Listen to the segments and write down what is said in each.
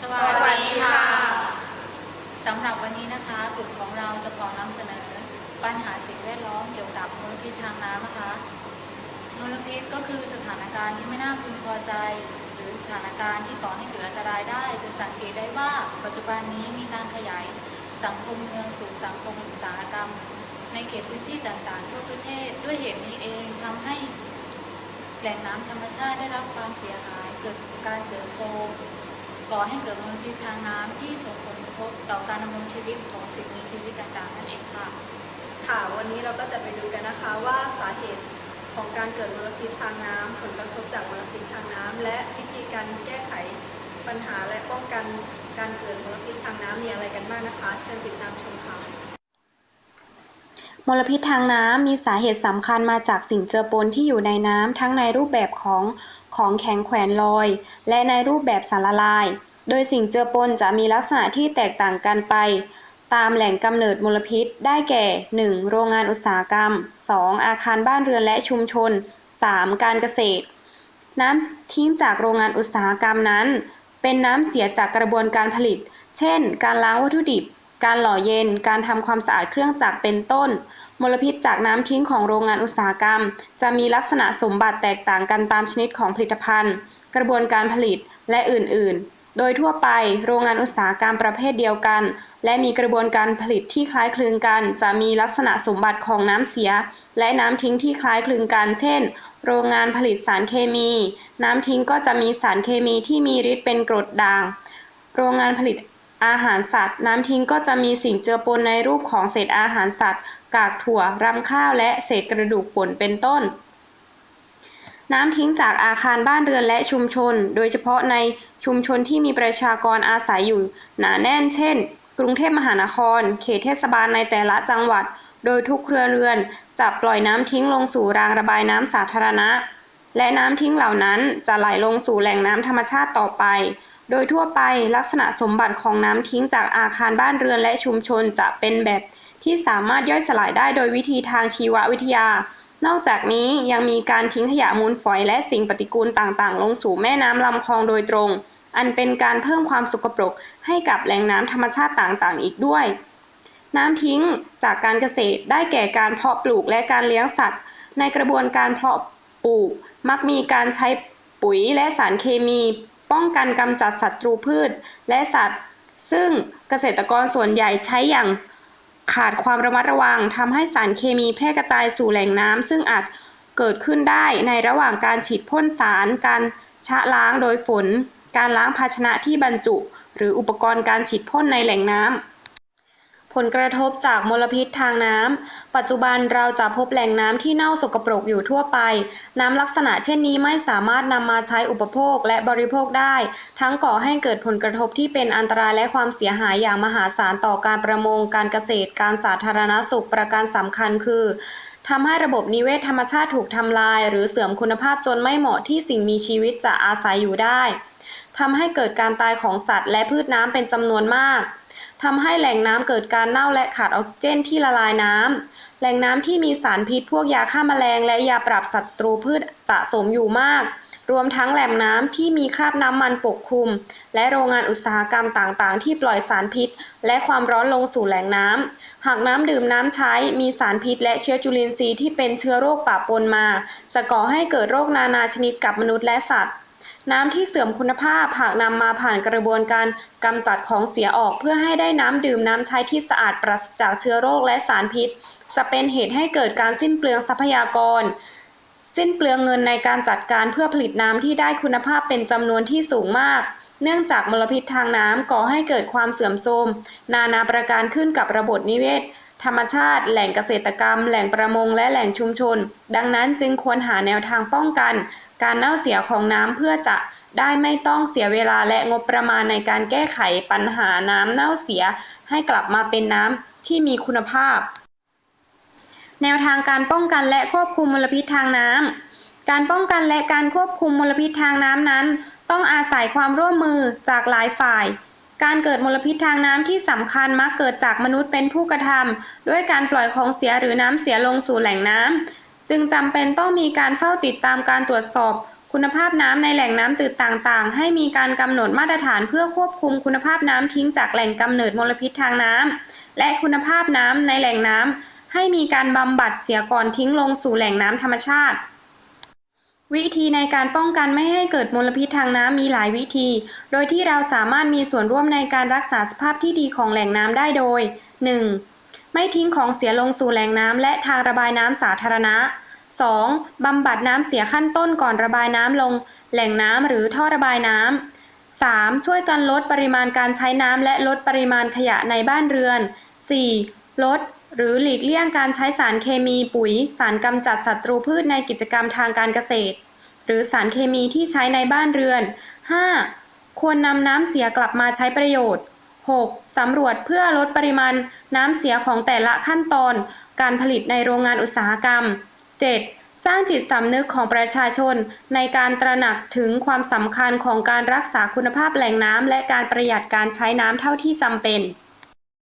สวัสดีค่ะ สำหรับวันนี้นะคะกลุ่มของเราจะขอนำเสนอ ปัญหาสิ่งแวดล้อมเกี่ยวกับมลพิษทางน้ำนะคะมลพิษก็คือสถานการณ์ที่ไม่น่าพึงพอใจ หรือสถานการณ์ที่ก่อให้เกิดอันตรายได้ จะสังเกตได้ว่าปัจจุบันนี้มีการขยาย สังคมเมืองสู่สังคมอุตสาหกรรม ในเขตพื้นที่ต่างๆทั่วประเทศ ด้วยเหตุนี้เองทำให้แหล่งน้ำธรรมชาติได้รับความเสียหายเกิดการเสื่อมโทรม ก่อให้เกิดมลพิษทางน้ำที่ส่งผลกระทบต่อการดำรงชีวิตของสิ่งมีชีวิตต่างๆนั่นเองค่ะค่ะวันนี้เราก็จะไปดูกันนะคะว่าสาเหตุของการเกิดมลพิษทางน้ำผลกระทบจากมลพิษทางน้ำและวิธีการแก้ไขปัญหาและป้องกันการเกิดมลพิษทางน้ำมีอะไรกันบ้างนะคะ เชิญติดตามชมค่ะมลพิษทางน้ำมีสาเหตุสำคัญมาจากสิ่งเจือปนที่อยู่ในน้ำทั้งในรูปแบบของ ของแข็งแขวนลอย และในรูปแบบสารละลาย โดยสิ่งเจือปนจะมีลักษณะที่แตกต่างกันไป ตามแหล่งกำเนิดมลพิษ ได้แก่ 1. โรงงานอุตสาหกรรม 2. อาคารบ้านเรือนและชุมชน 3. การเกษตร น้ำทิ้งจากโรงงานอุตสาหกรรมนั้น เป็นน้ำเสียจากกระบวนการผลิต เช่น การล้างวัตถุดิบ การหล่อเย็น การทำความสะอาดเครื่องจักรเป็นต้น มลพิษจากน้ำทิ้งของโรงงานอุตสาหกรรม จะมีลักษณะสมบัติแตกต่างกันตามชนิดของผลิตภัณฑ์ กระบวนการผลิตและอื่น ๆ โดยทั่วไปโรงงานอุตสาหกรรมประเภทเดียวกัน และมีกระบวนการผลิตที่คล้ายคลึงกัน จะมีลักษณะสมบัติของน้ำเสีย และน้ำทิ้งที่คล้ายคลึงกัน เช่น โรงงานผลิตสารเคมี น้ำทิ้งก็จะมีสารเคมีที่มีฤทธิ์เป็นกรดด่าง โรงงานผลิต อาหารสัตว์ น้ำทิ้งก็จะมีสิ่งเจือปนในรูปของเศษอาหารสัตว์ กากถั่วรำข้าวและเศษกระดูกป่นเป็นต้น น้ำทิ้งจากอาคารบ้านเรือนและชุมชน โดยเฉพาะในชุมชนที่มีประชากรอาศัยอยู่หนาแน่น เช่น กรุงเทพมหานคร เขตเทศบาลในแต่ละจังหวัด โดยทุกเครือเรือนจะปล่อยน้ำทิ้งลงสู่รางระบายน้ำสาธารณะ และน้ำทิ้งเหล่านั้นจะไหลลงสู่แหล่งน้ำธรรมชาติต่อไป โดยทั่วไปลักษณะสมบัติของน้ำทิ้งจากอาคารบ้านเรือนและชุมชนจะเป็นแบบที่สามารถย่อยสลายได้โดยวิธีทางชีววิทยา นอกจากนี้ยังมีการทิ้งขยะมูลฝอยและสิ่งปฏิกูลต่างๆ ลงสู่แม่น้ำลำคลองโดยตรง อันเป็นการเพิ่มความสกปรกให้กับแหล่งน้ำธรรมชาติต่างๆ อีกด้วย น้ำทิ้งจากการเกษตรได้แก่การเพาะปลูกและการเลี้ยงสัตว์ ในกระบวนการเพาะปลูกมักมีการใช้ปุ๋ยและสารเคมี ป้องกันกำจัดศัตรูพืชและสัตว์ ซึ่งเกษตรกรส่วนใหญ่ใช้อย่างขาดความระมัดระวังทำให้สารเคมีแพร่กระจายสู่แหล่งน้ำซึ่งอาจเกิดขึ้นได้ในระหว่างการฉีดพ่นสาร การชะล้างโดยฝน การล้างภาชนะที่บรรจุ หรืออุปกรณ์การฉีดพ่นในแหล่งน้ำ ผลกระทบจากมลพิษทางน้ำ ปัจจุบันเราจะพบแหล่งน้ำที่เน่าสกปรกอยู่ทั่วไป น้ำลักษณะเช่นนี้ไม่สามารถนำมาใช้อุปโภคและบริโภคได้ ทั้งก่อให้เกิดผลกระทบที่เป็นอันตรายและความเสียหายอย่างมหาศาลต่อการประมง การเกษตร การสาธารณสุขประการสำคัญคือทำให้ระบบนิเวศธรรมชาติถูกทำลาย หรือเสื่อมคุณภาพจนไม่เหมาะที่สิ่งมีชีวิตจะอาศัยอยู่ได้ทำให้เกิดการตายของสัตว์และพืชน้ำเป็นจำนวนมาก ทำให้แหล่งน้ำเกิดการเน่าและขาดออกซิเจนที่ละลายน้ำแหล่งน้ำที่มีสารพิษพวกยาฆ่าแมลง และยาปรับศัตรูพืชสะสมอยู่มาก รวมทั้งแหล่งน้ำที่มีคราบน้ำมันปกคลุม และโรงงานอุตสาหกรรมต่างๆ ที่ปล่อยสารพิษ และความร้อนลงสู่แหล่งน้ำหากน้ำดื่มน้ำใช้มีสารพิษ และเชื้อจุลินทรีย์ที่เป็นเชื้อโรคปะปนมา จะก่อให้เกิดโรคนานาชนิดกับมนุษย์และสัตว์ น้ำที่เสื่อมคุณภาพหากนำมาผ่านกระบวนการกำจัดของเสียออก เพื่อให้ได้น้ำดื่มน้ำใช้ที่สะอาดปราศจากเชื้อโรคและสารพิษ จะเป็นเหตุให้เกิดการสิ้นเปลืองทรัพยากร สิ้นเปลืองเงินในการจัดการเพื่อผลิตน้ำที่ได้คุณภาพเป็นจำนวนที่สูงมาก เนื่องจากมลพิษทางน้ำก่อให้เกิดความเสื่อมโทรมนานาประการขึ้นกับระบบนิเวศ ธรรมชาติ แหล่งเกษตรกรรม แหล่งประมงและแหล่งชุมชน ดังนั้นจึงควรหาแนวทางป้องกัน การเน่าเสียของน้ำเพื่อจะได้ไม่ต้องเสียเวลาและงบประมาณในการแก้ไขปัญหาน้ำเน่าเสีย ให้กลับมาเป็นน้ำที่มีคุณภาพ แนวทางการป้องกันและควบคุมมลพิษทางน้ำการป้องกันและการควบคุมมลพิษทางน้ำนั้น ต้องอาศัยความร่วมมือจากหลายฝ่าย การเกิดมลพิษทางน้ำที่สำคัญมักเกิดจากมนุษย์เป็นผู้กระทำด้วยการปล่อยของเสียหรือน้ำเสียลงสู่แหล่งน้ำจึงจำเป็นต้องมีการเฝ้าติดตามการตรวจสอบ คุณภาพน้ำในแหล่งน้ำจืดต่างๆ ให้มีการกำหนดมาตรฐานเพื่อควบคุมคุณภาพน้ำทิ้งจากแหล่งกำเนิดมลพิษทางน้ำและคุณภาพน้ำในแหล่งน้ำให้มีการบำบัดเสียก่อนทิ้งลงสู่แหล่งน้ำธรรมชาติ วิธีในการป้องกันไม่ให้เกิดมลพิษทางน้ำมีหลายวิธี โดยที่เราสามารถมีส่วนร่วมในการรักษาสภาพที่ดีของแหล่งน้ำได้โดย 1. ไม่ทิ้งของเสียลงสู่แหล่งน้ำและทางระบายน้ำสาธารณะ 2. บำบัดน้ำเสียขั้นต้นก่อนระบายน้ำลง แหล่งน้ำหรือท่อระบายน้ำ 3. ช่วยกันลดปริมาณการใช้น้ำและลดปริมาณขยะในบ้านเรือน 4. ลด หรือหลีกเลี่ยงการใช้สารเคมีปุ๋ย สารกำจัดศัตรูพืชในกิจกรรมทางการเกษตร หรือสารเคมีที่ใช้ในบ้านเรือน 5. ควรนำน้ำเสียกลับมาใช้ประโยชน์ 6. สำรวจเพื่อลดปริมาณน้ำเสียของแต่ละขั้นตอน การผลิตในโรงงานอุตสาหกรรม 7. สร้างจิตสำนึกของประชาชน ในการตระหนักถึงความสำคัญของการรักษาคุณภาพแหล่งน้ำและการประหยัดการใช้น้ำเท่าที่จำเป็น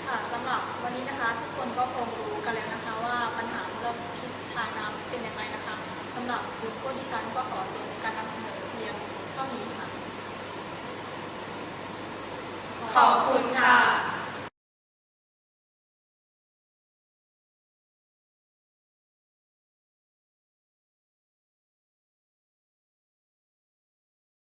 ค่ะสำหรับวันนี้นะคะ ทุกคนก็คงรู้กันแล้วนะคะ ว่าปัญหามลพิษทางน้ำเป็นอย่างไรนะคะสำหรับกลุ่มพวกดิฉันก็ขอจบการนำเสนอเพียงเท่านี้ค่ะ ขอบคุณค่ะ